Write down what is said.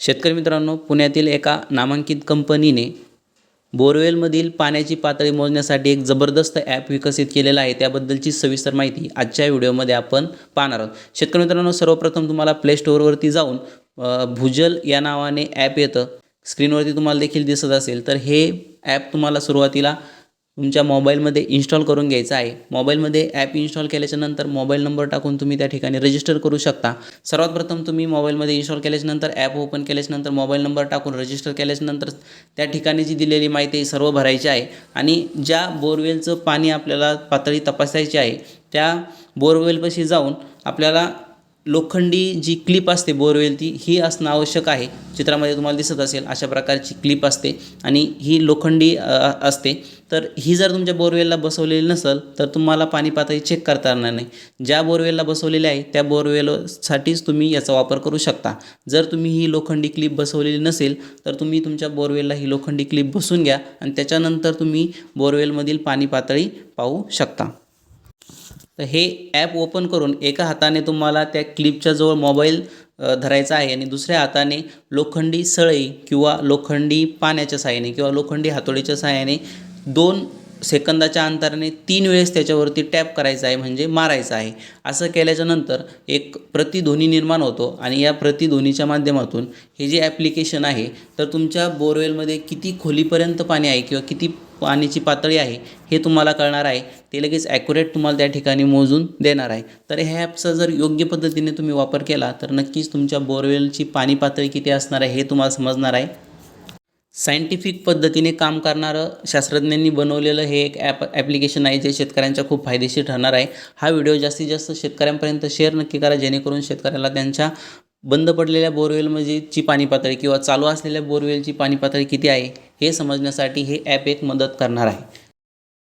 शेतकरी मित्रांनो पुण्यातील एका नामांकित कंपनीने बोरवेलमधील पाण्याची पातळी मोजण्यासाठी एक जबरदस्त ॲप विकसित केलेलं आहे. त्याबद्दलची सविस्तर माहिती आजच्या व्हिडिओमध्ये आपण पाहणार आहोत. शेतकरी मित्रांनो सर्वप्रथम तुम्हाला प्ले स्टोअरवरती जाऊन भुजल भूजल या नावाने ॲप येतं. स्क्रीनवरती तुम्हाला देखील दिसत असेल. तर हे ॲप तुम्हाला सुरुवातीला तुमच्या मोबाईलमध्ये इन्स्टॉल करून घ्यायचं आहे. मोबाईलमध्ये ॲप इन्स्टॉल केल्याच्यानंतर मोबाईल नंबर टाकून तुम्ही त्या ठिकाणी रजिस्टर करू शकता. सर्वात प्रथम तुम्ही मोबाईलमध्ये इन्स्टॉल केल्याच्यानंतर ॲप ओपन केल्याच्यानंतर मोबाईल नंबर टाकून रजिस्टर केल्याच्यानंतर त्या ठिकाणी जी दिलेली माहिती आहे सर्व भरायची आहे. आणि ज्या बोरवेलचं पाणी आपल्याला पातळी तपासायची आहे त्या बोरवेलपाशी जाऊन आपल्याला लोखंडी जी क्लिप असते बोरवेल ती ही असणं आवश्यक आहे. चित्रामध्ये तुम्हाला दिसत असेल अशा प्रकारची क्लिप असते आणि ही लोखंडी असते. तर ही जर तुमच्या बोरवेलला बसवलेली नसेल तर तुम्हाला पाणी पातळी चेक करता येणार नाही. ज्या बोरवेलला बसवलेली आहे त्या बोरवेलसाठीच तुम्ही याचा वापर करू शकता. जर तुम्ही ही लोखंडी क्लिप बसवलेली नसेल तर तुम्ही तुमच्या बोरवेलला ही लोखंडी क्लिप बसून घ्या आणि त्याच्यानंतर तुम्ही बोरवेलमधील पाणी पातळी पाहू शकता. तर हे ॲप ओपन करून एका हाताने तुम्हाला त्या क्लिपच्या जवळ मोबाईल धरायचा आहे आणि दुसऱ्या हाताने लोखंडी सळई किंवा लोखंडी पाण्याच्या साहाय्याने किंवा लोखंडी हातोडीच्या साहाय्याने दोन सेकंदाच्या अंतराने तीन वेळेस त्याच्यावरती टॅप करायचा आहे म्हणजे मारायचं आहे. असं केल्याच्यानंतर एक प्रतिध्वनी निर्माण होतो आणि या प्रतिध्वनीच्या माध्यमातून हे जे ॲप्लिकेशन आहे तर तुमच्या बोरवेलमध्ये किती खोलीपर्यंत पाणी आहे किंवा किती पाण्याची पातळी आहे हे तुम्हाला कळणार आहे. ते लगेच ॲक्युरेट तुम्हाला त्या ठिकाणी मोजून देणार आहे. तर ह्या ॲपचा जर योग्य पद्धतीने तुम्ही वापर केला तर नक्कीच तुमच्या बोरवेलची पाणी पातळी किती असणार आहे हे तुम्हाला समजणार आहे. सायंटिफिक पद्धतीने काम करणारं शास्त्रज्ञांनी बनवलेलं हे एक ॲप ॲप्लिकेशन आहे जे शेतकऱ्यांच्या खूप फायदेशीर ठरणार आहे. हा व्हिडिओ जास्तीत जास्त शेतकऱ्यांपर्यंत शेअर नक्की करा जेणेकरून शेतकऱ्याला त्यांच्या बंद पडलेल्या बोरवेलमध्ये ची पाणी पातळी किंवा चालू असलेल्या बोरवेलची पाणी पातळी किती आहे हे समजण्यासाठी हे ॲप एक मदत करणार आहे.